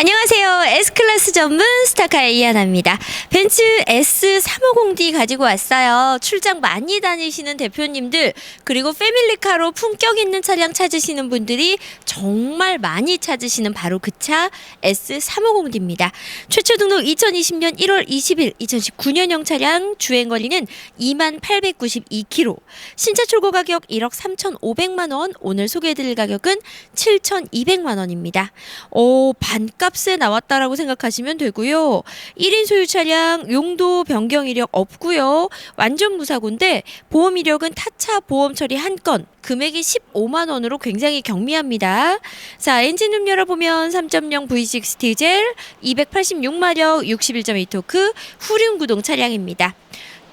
안녕하세요. S클래스 전문 스타카의 이하나입니다. 벤츠 S350D 가지고 왔어요. 출장 많이 다니시는 대표님들, 그리고 패밀리카로 품격 있는 차량 찾으시는 분들이 정말 많이 찾으시는 바로 그 차 S350D입니다. 최초 등록 2020년 1월 20일, 2019년형 차량 주행 거리는 2892km. 신차 출고 가격 1억 3,500만 원, 오늘 소개해드릴 가격은 7,200만 원입니다. 오, 반값 에 나왔다라고 생각하시면 되고요. 1인 소유 차량 용도 변경 이력 없고요. 완전 무사고인데 보험 이력은 타차 보험 처리 한 건. 금액이 15만 원으로 굉장히 경미합니다. 자, 엔진음 열어보면 3.0 V6 디젤, 286마력, 61.2 토크, 후륜 구동 차량입니다.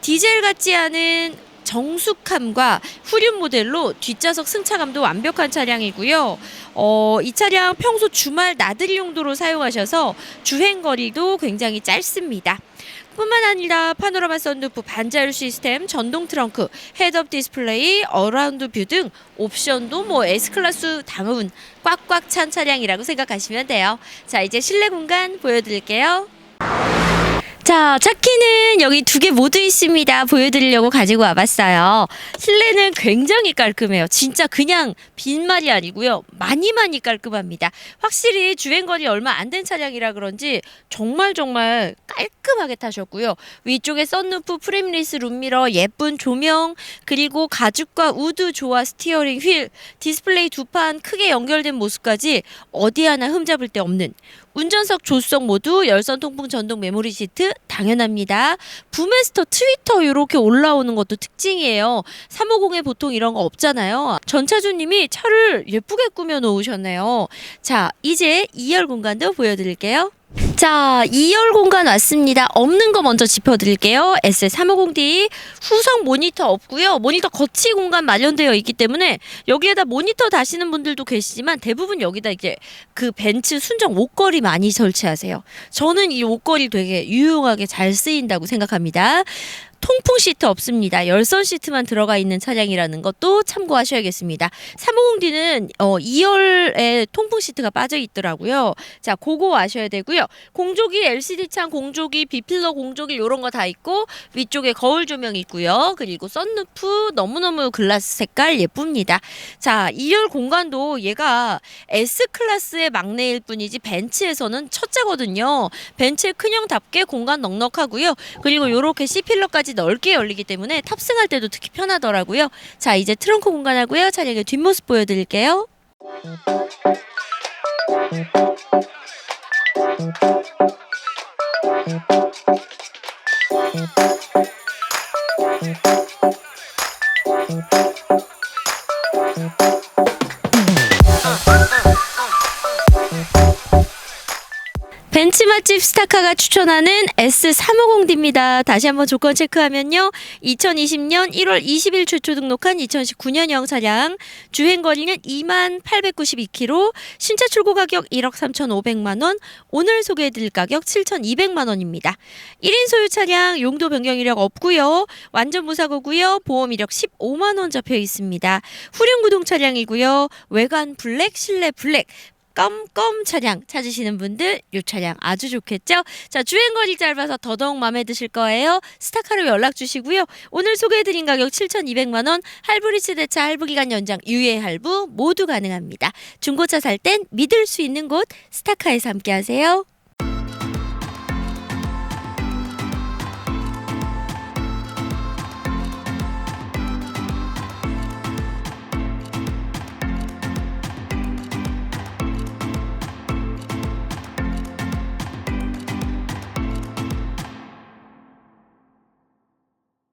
디젤 같지 않은 정숙함과 후륜 모델로 뒷좌석 승차감도 완벽한 차량이고요. 어, 이 차량 평소 주말 나들이 용도로 사용하셔서 주행 거리도 굉장히 짧습니다. 뿐만 아니라 파노라마 썬루프 반자율 시스템, 전동 트렁크, 헤드업 디스플레이, 어라운드 뷰 등 옵션도 뭐 S클래스 담은 꽉꽉 찬 차량이라고 생각하시면 돼요. 자, 이제 실내 공간 보여드릴게요. 자, 차키는 여기 두 개 모두 있습니다. 보여드리려고 가지고 와봤어요. 실내는 굉장히 깔끔해요. 진짜 그냥 빈말이 아니고요. 많이 많이 깔끔합니다. 확실히 주행거리 얼마 안 된 차량이라 그런지 정말 정말 깔끔하게 타셨고요. 위쪽에 썬루프, 프레임리스, 룸미러, 예쁜 조명, 그리고 가죽과 우드 조화 스티어링 휠, 디스플레이 두 판 크게 연결된 모습까지 어디 하나 흠잡을 데 없는 운전석 조수석 모두 열선 통풍 전동 메모리 시트 당연합니다. 부메스터 트위터 이렇게 올라오는 것도 특징이에요. 350에 보통 이런 거 없잖아요. 전차주님이 차를 예쁘게 꾸며 놓으셨네요. 자, 이제 2열 공간도 보여드릴게요. 자, 2열 공간 왔습니다. 없는 거 먼저 짚어드릴게요. S350D 후성 모니터 없고요. 모니터 거치 공간 마련되어 있기 때문에 여기에다 모니터 다시는 분들도 계시지만 대부분 여기다 이제 그 벤츠 순정 옷걸이 많이 설치하세요. 저는 이 옷걸이 되게 유용하게 잘 쓰인다고 생각합니다. 통풍 시트 없습니다. 열선 시트만 들어가 있는 차량이라는 것도 참고하셔야겠습니다. 350D는 어, 2열에 통풍 시트가 빠져 있더라고요. 자, 그거 아셔야 되고요. 공조기 LCD 창 공조기 비필러 공조기 이런 거 다 있고 위쪽에 거울 조명 있고요. 그리고 썬루프 너무너무 글라스 색깔 예쁩니다. 자, 2열 공간도 얘가 S 클래스의 막내일 뿐이지 벤츠에서는 첫째거든요. 벤츠의 큰형답게 공간 넉넉하고요. 그리고 요렇게 C필러까지 넓게 열리기 때문에 탑승할 때도 특히 편하더라고요. 자, 이제 트렁크 공간하고요. 차량의 뒷모습 보여드릴게요. Thank you. 벤츠 맛집 스타카가 추천하는 S350D입니다. 다시 한번 조건 체크하면요. 2020년 1월 20일 최초 등록한 2019년형 차량, 주행 거리는 2만 892km, 신차 출고 가격 1억 3,500만 원, 오늘 소개해드릴 가격 7,200만 원입니다. 1인 소유 차량 용도 변경 이력 없고요. 완전 무사고고요. 보험 이력 15만 원 잡혀 있습니다. 후륜 구동 차량이고요. 외관 블랙, 실내 블랙, 껌껌 차량 찾으시는 분들 이 차량 아주 좋겠죠? 자 주행거리 짧아서 더더욱 마음에 드실 거예요. 스타카로 연락 주시고요. 오늘 소개해드린 가격 7,200만 원 할부리스 대차 할부기간 연장 유예 할부 모두 가능합니다. 중고차 살 땐 믿을 수 있는 곳 스타카에서 함께하세요.